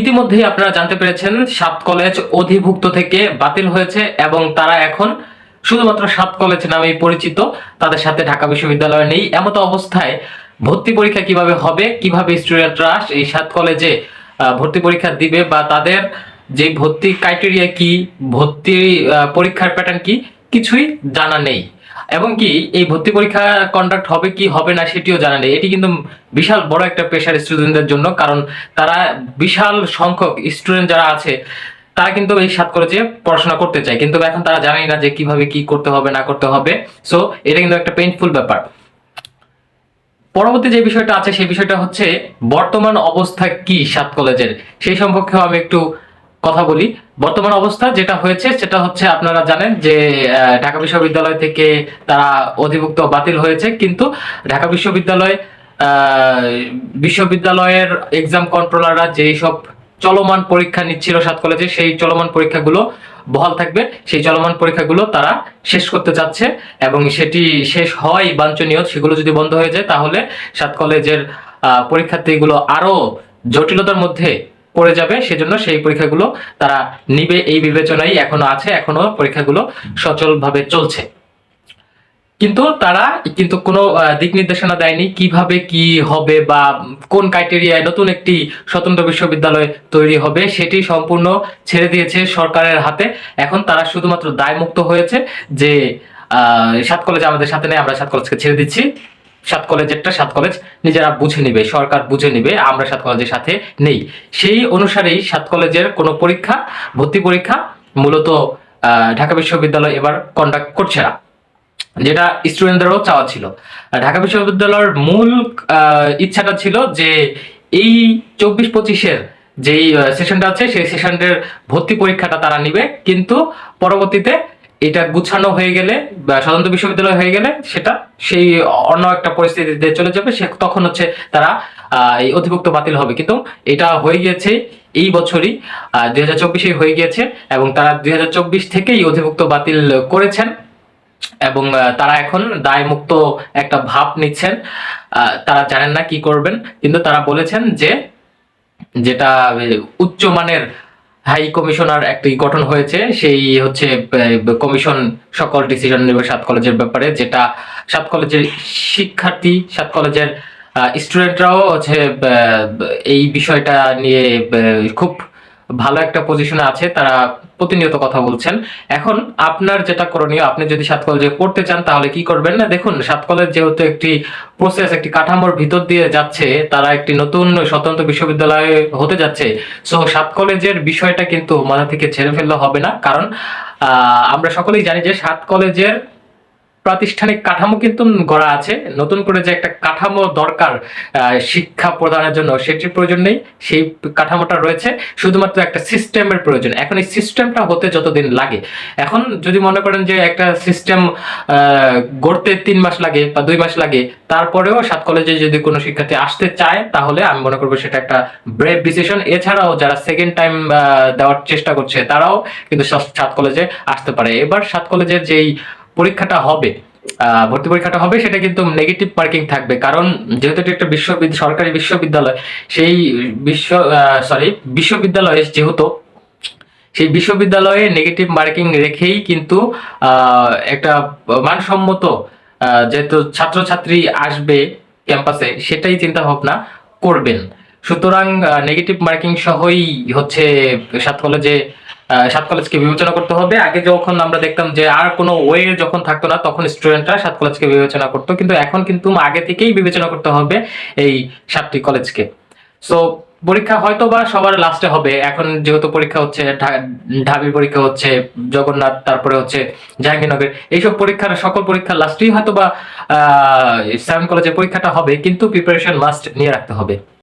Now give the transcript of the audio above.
ইতিমধ্যেই আপনারা জানতে পেরেছেন, সাত কলেজ অধিভুক্ত থেকে বাতিল হয়েছে এবং তারা এখন শুধুমাত্র সাত কলেজ নামেই পরিচিত, তাদের সাথে ঢাকা বিশ্ববিদ্যালয় নেই। এমতো অবস্থায় ভর্তি পরীক্ষা কীভাবে হবে, কীভাবে স্টুডেন্টরা এই সাত কলেজে ভর্তি পরীক্ষা দিবে বা তাদের যে ভর্তি ক্রাইটেরিয়া কি, ভর্তি পরীক্ষার প্যাটার্ন কি, কিছুই জানা নেই। এবং কি এই ভর্তি পরীক্ষা কন্ডাক্ট হবে কি হবে না সেটিও জানা নেই। এটি কিন্তু বিশাল বড় একটা প্রেশার স্টুডেন্টদের জন্য, কারণ তারা বিশাল সংখ্যক স্টুডেন্ট যারা আছে, তারা কিন্তু এই সাত কলেজে পড়াশোনা করতে চায়। কিন্তু এখন তারা জানেই না যে কীভাবে কি করতে হবে, না করতে হবে। সো এটা কিন্তু একটা পেইনফুল ব্যাপার। পরবর্তী যে বিষয়টা আছে, সেই বিষয়টা হচ্ছে বর্তমান অবস্থা কি সাত কলেজের সেই সম্পর্কেও আমি একটু কথা বলি। বর্তমান অবস্থা যেটা হয়েছে, সেটা হচ্ছে আপনারা জানেন যে ঢাকা বিশ্ববিদ্যালয় থেকে তারা অধিভুক্ত বাতিল হয়েছে। কিন্তু ঢাকা বিশ্ববিদ্যালয় বিশ্ববিদ্যালয়ের এক্সাম কন্ট্রোলাররা যেই সব চলমান পরীক্ষা নিচ্ছিল সাত কলেজে সেই চলমান পরীক্ষাগুলো বহাল থাকবে। সেই চলমান পরীক্ষাগুলো তারা শেষ করতে চাচ্ছে এবং সেটি শেষ হয় বাঞ্ছনীয়। সেগুলো যদি বন্ধ হয়ে যায়, তাহলে সাত কলেজের পরীক্ষার্থীগুলো আরও জটিলতার মধ্যে পড়ে যাবে, সেজন্য সেই পরীক্ষাগুলো তারা নিবে। এই বিবেচনাই এখনও আছে, এখনও পরীক্ষাগুলো সচলভাবে চলছে। কিন্তু তারা কিন্তু কোনো দিক নির্দেশনা দেয়নি কীভাবে কি হবে বা কোন ক্রাইটেরিয়ায় নতুন একটি স্বতন্ত্র বিশ্ববিদ্যালয় তৈরি হবে, সেটি সম্পূর্ণ ছেড়ে দিয়েছে সরকারের হাতে। এখন তারা শুধুমাত্র দায়মুক্ত হয়েছে যে সাত কলেজ আমাদের সাথে নেই, আমরা সাত কলেজকে ছেড়ে দিচ্ছি। সাত কলেজেরটা সাত কলেজ নিজেরা বুঝে নিবে, সরকার বুঝে নিবে, আমরা সাত কলেজের সাথে নেই। সেই অনুসারেই সাত কলেজের কোনো পরীক্ষা, ভর্তি পরীক্ষা মূলত ঢাকা বিশ্ববিদ্যালয় এবার কন্ডাক্ট করছে না। যেটা স্টুডেন্টদেরও চাওয়া ছিল। ঢাকা বিশ্ববিদ্যালয়ের মূল ইচ্ছাটা ছিল যে এই চব্বিশ পঁচিশের যেই সেশনটা আছে, সেই সেশনের ভর্তি পরীক্ষাটা তারা নিবে। কিন্তু পরবর্তীতে এটা গুছানো হয়ে গেলে স্বতন্ত্র বিশ্ববিদ্যালয় হয়ে গেলে সেটা সেই অন্য একটা পরিস্থিতিতে চলে যাবে সে তখন হচ্ছে তারা এই অধিভুক্ত বাতিল হবে। কিন্তু এটা হয়ে গিয়েছে এই বছরই দুই হাজার চব্বিশে হয়ে গিয়েছে এবং তারা দুই হাজার চব্বিশ থেকেই অধিভুক্ত বাতিল করেছেন এবং তারা এখন দায়মুক্ত একটা ভাব নিচ্ছেন। তারা জানেন না কি করবেন কিন্তু তারা বলেছেন যে যেটা আহ, উচ্চমানের হাই কমিশনার একটি গঠন হয়েছে, সেই হচ্ছে কমিশন সকল ডিসিশন নেবে সাত কলেজের ব্যাপারে, যেটা সাত কলেজের শিক্ষার্থী, সাত কলেজের স্টুডেন্টরাও হচ্ছে এই বিষয়টা নিয়ে খুব ভালো একটা পজিশনে আছে, তারা প্রতিনিয়ত কথা বলছেন। এখন আপনার যেটা করণীয়, আপনি যদি সাত কলেজে পড়তে চান, তাহলে কি করবেন না? দেখুন, সাত কলেজ যেহেতু একটি প্রসেস একটি কাঠামোর ভিতর দিয়ে যাচ্ছে, তারা একটি নতুন স্বতন্ত্র বিশ্ববিদ্যালয়ে হতে যাচ্ছে। সো সাত কলেজের বিষয়টা কিন্তু মাথা থেকে ছেড়ে ফেললে হবে না। কারণ আমরা সকলেই জানি যে সাত কলেজের প্রাতিষ্ঠানিক কাঠামো কিন্তু গড়া আছে। নতুন করে যে একটা কাঠামো দরকার শিক্ষা প্রদানের জন্য, সেটির প্রয়োজন নেই। সেই কাঠামোটা রয়েছে। শুধুমাত্র একটা সিস্টেমের প্রয়োজন। এখন এই সিস্টেমটা হতে যতদিন লাগে। এখন যদি মনে করেন যে একটা সিস্টেম গড়তে তিন মাস লাগে বা দুই মাস লাগে, তারপরেও সাত কলেজে যদি কোনো শিক্ষার্থী আসতে চায়, তাহলে আমি মনে করব সেটা একটা ব্রেভ ডিসিশন এছাড়াও যারা সেকেন্ড টাইম দেওয়ার চেষ্টা করছে, তারাও কিন্তু সাত- কলেজে আসতে পারে। এবার সাত কলেজের যেই পরীক্ষাটা হবে ভর্তি পরীক্ষাটা হবে, সেটা কিন্তু নেগেটিভ মার্কিং থাকবে। কারণ যেহেতু এটি একটা বিশ্ববিদ্যালয় সরকারি বিশ্ববিদ্যালয়, সেই বিশ্ব সরি বিশ্ববিদ্যালয়ে যেহেতু, সেই বিশ্ববিদ্যালয়ে নেগেটিভ মার্কিং রেখেই কিন্তু একটা মানসম্মত যেহেতু ছাত্রছাত্রী আসবে ক্যাম্পাসে, সেটাই চিন্তা ভাবনা করবেন। সুতরাং নেগেটিভ মার্কিং সহই হচ্ছে সাত কলেজে সাত কলেজকে বিবেচনা করতে হবে। আগে যখন আমরা দেখতাম যে আর কোনো ওয়ে যখন থাকতো না, তখন স্টুডেন্টরা সাত কলেজকে বিবেচনা করতো। কিন্তু এখন কিন্তু আগে থেকেই বিবেচনা করতে হবে এই সাতটি কলেজকে সো পরীক্ষা হয়তো বা সবার লাস্টে হবে। এখন যেহেতু পরীক্ষা হচ্ছে ঢাবির পরীক্ষা হচ্ছে, জগন্নাথ, তারপরে হচ্ছে জাহাঙ্গীরনগর, এইসব পরীক্ষার, সকল পরীক্ষার লাস্টেই হয়তো বা সেভেন কলেজের পরীক্ষাটা হবে, কিন্তু প্রিপারেশন মাস্ট নিয়ে রাখতে হবে।